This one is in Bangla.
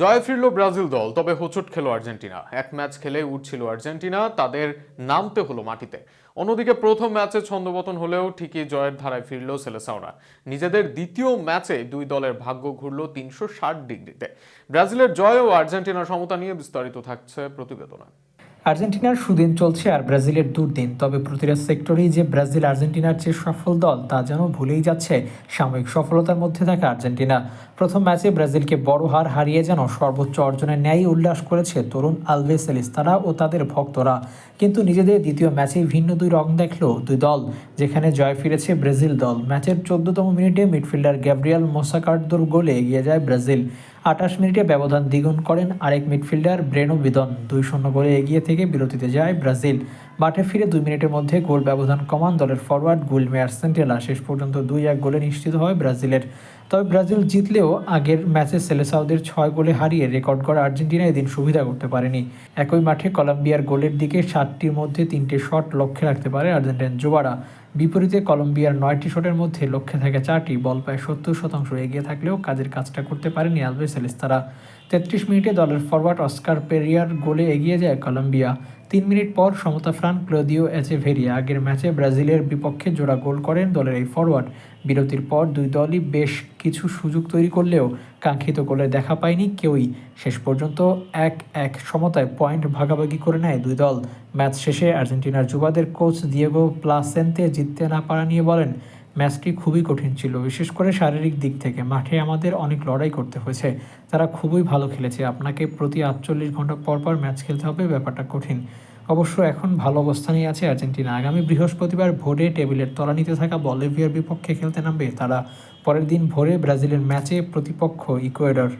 জয় ফিরল ব্রাজিল দল, তবে হোঁচট খেলো আর্জেন্টিনা। এক ম্যাচ খেলে উঠছিল আর্জেন্টিনা, তাদের নামতে হলো মাটিতে। অন্যদিকে প্রথম ম্যাচে ছন্দপতন হলেও ঠিকই জয়ের ধারায় ফিরল সেলেসাওরা নিজেদের দ্বিতীয় ম্যাচে দুই দলের ভাগ্য ঘুরল তিনশো ষাট ডিগ্রিতে। ব্রাজিলের জয় ও আর্জেন্টিনার সমতা নিয়ে বিস্তারিত থাকছে প্রতিবেদনে। আর্জেন্টিনার সুদিন চলছে আর ব্রাজিলের দুর্দিন। তবে প্রতিটা সেক্টরেই যে ব্রাজিল আর্জেন্টিনার চেয়ে সফল দল, তা যেন ভুলেই যাচ্ছে সাময়িক সফলতার মধ্যে থাকা আর্জেন্টিনা। প্রথম ম্যাচে ব্রাজিলকে বড় হার হারিয়ে যেন সর্বোচ্চ অর্জনের ন্যায় উল্লাস করেছে তরুণ আলভেস এলিস্তারা ও তাদের ভক্তরা। কিন্তু নিজেদের দ্বিতীয় ম্যাচেই ভিন্ন দুই রং দেখল দুই দল, যেখানে জয় ফিরেছে ব্রাজিল দল। ম্যাচের চোদ্দতম মিনিটে মিডফিল্ডার গ্যাব্রিয়াল মোসাকার্দোর গোলে এগিয়ে যায় ব্রাজিল। আঠাশ মিনিটে ব্যবধান দ্বিগুণ করেন আরেক মিডফিল্ডার ব্রেনো বিদন। দুই শূন্য গোলে এগিয়ে থেকে বিরতিতে যায় ব্রাজিল। মাঠে ফিরে দুই মিনিটের মধ্যে গোল ব্যবধান কমান দলের ফরওয়ার্ড গুলমেয়ার সেন্টেলা। শেষ পর্যন্ত দুই এক গোলে নিশ্চিত হয় ব্রাজিলের। তবে ব্রাজিল জিতলেও আগের ম্যাচে সেলেসাউদের ছয় গোলে হারিয়ে রেকর্ড করা আর্জেন্টিনা এদিন সুবিধা করতে পারেনি। একই মাঠে কলম্বিয়ার গোলের দিকে সাতটির মধ্যে তিনটে শট লক্ষ্যে রাখতে পারে আর্জেন্টিন যুবারা বিপরীতে কলম্বিয়ার নয়টি শটের মধ্যে লক্ষ্যে থাকে চারটি, বল প্রায় সত্তর শতাংশ এগিয়ে থাকলেও কাজের কাজটা করতে পারেনি আলভেস এলিস্তারা। তেত্রিশ মিনিটে দলের ফরওয়ার্ড অস্কার পেরিয়ার গোলে এগিয়ে যায় কলম্বিয়া। তিন মিনিট পর সমতা ফ্রান ক্লোদিও এচেভেরিয়া। আগের ম্যাচে ব্রাজিলের বিপক্ষে জোড়া গোল করেন দলের এই ফরওয়ার্ড বিরতির পর দুই দলই বেশ কিছু সুযোগ তৈরি করলেও কাঙ্ক্ষিত গোলে দেখা পায়নি কেউই। শেষ পর্যন্ত এক এক সমতায় পয়েন্ট ভাগাভাগি করে নেয় দুই দল। ম্যাচ শেষে আর্জেন্টিনার যুবাদের কোচ দিয়েগো প্লাসেন্তে জিততে না পারা নিয়ে বলেন ম্যাচটি খুবই কঠিন ছিল, বিশেষ করে শারীরিক দিক থেকে। মাঠে আমাদের অনেক লড়াই করতে হয়েছে। তারা খুবই ভালো খেলেছে। আপনাকে প্রতি আটচল্লিশ ঘণ্টা পর পর ম্যাচ খেলতে হবে, ব্যাপারটা কঠিন। অবশ্য এখন ভালো অবস্থানেই আছে আর্জেন্টিনা। আগামী বৃহস্পতিবার ভোরে টেবিলের তলানিতে থাকা বলিভিয়ার বিপক্ষে খেলতে নামবে তারা। পরের দিন ভোরে ব্রাজিলের ম্যাচে প্রতিপক্ষ ইকুয়েডর।